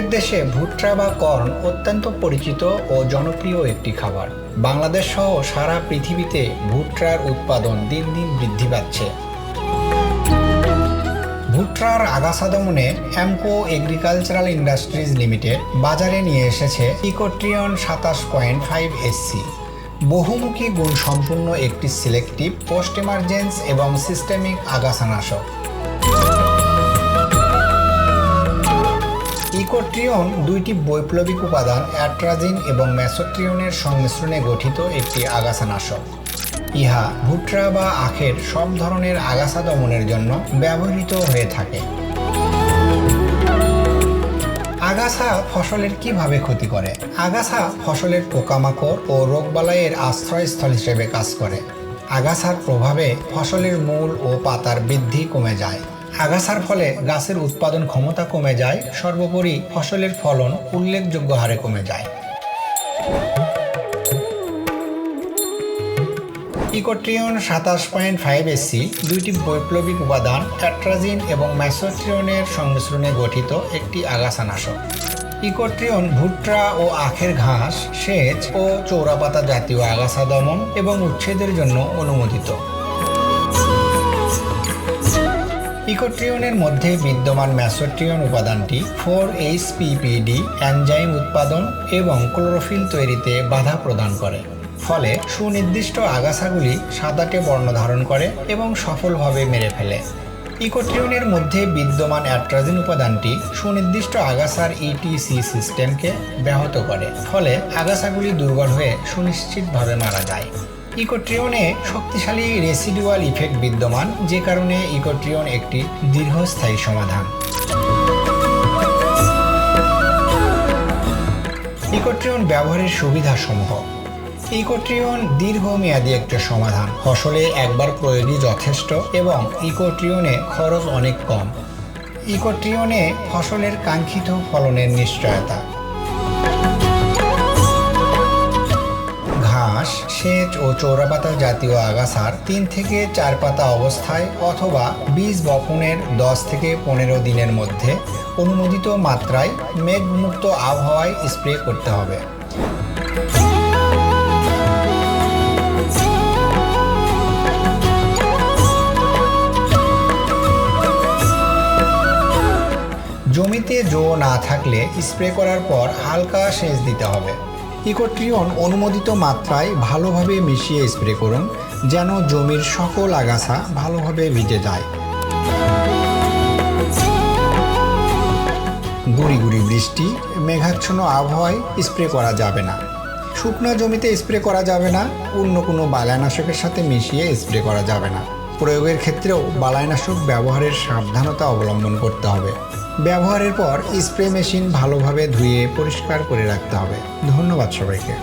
আমাদের দেশে ভুট্টা বা কর্ন অত্যন্ত পরিচিত ও জনপ্রিয় একটি খাবার। বাংলাদেশ সহ সারা পৃথিবীতে ভুট্টার উৎপাদন দিন দিন বৃদ্ধি পাচ্ছে। ভুট্টার আগাছা দমনে অ্যামকো এগ্রিকালচারাল ইন্ডাস্ট্রিজ লিমিটেড বাজারে নিয়ে এসেছে ইকোট্রিয়ন সাতাশ পয়েন্ট ফাইভ এসসি বহুমুখী গুণ সম্পূর্ণ একটি সিলেক্টিভ পোস্ট এমার্জেন্স এবং সিস্টেমিক আগাছানাশক। ইকোট্রিয়ন দুইটি বৈপ্লবিক উপাদান, অ্যাট্রাজিন এবং ম্যাসোট্রিয়নের সংমিশ্রণে গঠিত একটি আগাছানাশক। ইহা ভুট্রা বা আখের সব ধরনের আগাছা দমনের জন্য ব্যবহৃত হয়ে থাকে। আগাছা ফসলের কীভাবে ক্ষতি করে? আগাছা ফসলের পোকামাকড় ও রোগবালাইয়ের আশ্রয়স্থল হিসেবে কাজ করে। আগাছার প্রভাবে ফসলের মূল ও পাতার বৃদ্ধি কমে যায়। আগাছার ফলে গাছের উৎপাদন ক্ষমতা কমে যায়, সর্বোপরি ফসলের ফলন উল্লেখযোগ্য হারে কমে যায়। ইকোট্রিয়ন সাতাশ পয়েন্ট ফাইভ এসি দুইটি বৈপ্লবিক উপাদান অ্যাট্রাজিন এবং ম্যাসোট্রিয়নের সংমিশ্রণে গঠিত একটি আগাছানাশক। ইকোট্রিয়ন ভুট্রা ও আখের ঘাস, সেচ ও চৌরাপাতা জাতীয় আগাছা দমন এবং উচ্ছেদের জন্য অনুমোদিত। ইকোট্রিয়নের মধ্যে বিদ্যমান ম্যাসোট্রিয়ন উপাদানটি ফোর এইচ পিপিডি অ্যানজাইম উৎপাদন এবং ক্লোরোফিল তৈরিতে বাধা প্রদান করে। ফলে সুনির্দিষ্ট আগাছাগুলি সাদাটে বর্ণ ধারণ করে এবং সফলভাবে মেরে ফেলে। ইকোট্রিয়নের মধ্যে বিদ্যমান অ্যাট্রাজিন উপাদানটি সুনির্দিষ্ট আগাছার ইটিসি সিস্টেমকে ব্যাহত করে। ফলে আগাছাগুলি দুর্বল হয়ে সুনিশ্চিতভাবে মারা যায়। ইকোট্রিয়নে শক্তিশালী রেসিডুয়াল ইফেক্ট বিদ্যমান, যে কারণে ইকোট্রিয়ন একটি দীর্ঘস্থায়ী সমাধান। ইকোট্রিয়ন ব্যবহারের সুবিধাসমূহ। ইকোট্রিয়ন দীর্ঘমেয়াদী একটা সমাধান। ফসলে একবার প্রয়োগই যথেষ্ট এবং ইকোট্রিয়নে খরচ অনেক কম। ইকোট্রিয়নে ফসলের কাঙ্ক্ষিত ফলনের নিশ্চয়তা। ঘাস সেচ ও চৌরাপাতা জাতীয় আগাছার তিন থেকে চার পাতা অবস্থায় অথবা বীজ বপনের দশ থেকে পনেরো দিনের মধ্যে অনুমোদিত মাত্রায় মেঘমুক্ত আবহাওয়ায় স্প্রে করতে হবে। জমিতে জো না থাকলে স্প্রে করার পর হালকা সেচ দিতে হবে। ইকোট্রিয়ন অনুমোদিত মাত্রায় ভালোভাবে মিশিয়ে স্প্রে করুন, যেন জমির সকল আগাছা ভালোভাবে ভিজে যায়। গুড়ি গুড়ি বৃষ্টি, মেঘাচ্ছন্ন আবহাওয়ায় স্প্রে করা যাবে না। শুকনো জমিতে স্প্রে করা যাবে না, অন্য কোনো বালাইনাশকের সাথে মিশিয়ে স্প্রে করা যাবে না। প্রয়োগের ক্ষেত্রেও বালাইনাশক ব্যবহারের সাবধানতা অবলম্বন করতে হবে। ব্যবহারের পর স্প্রে মেশিন ভালোভাবে ধুয়ে পরিষ্কার করে রাখতে হবে। ধন্যবাদ সবাইকে।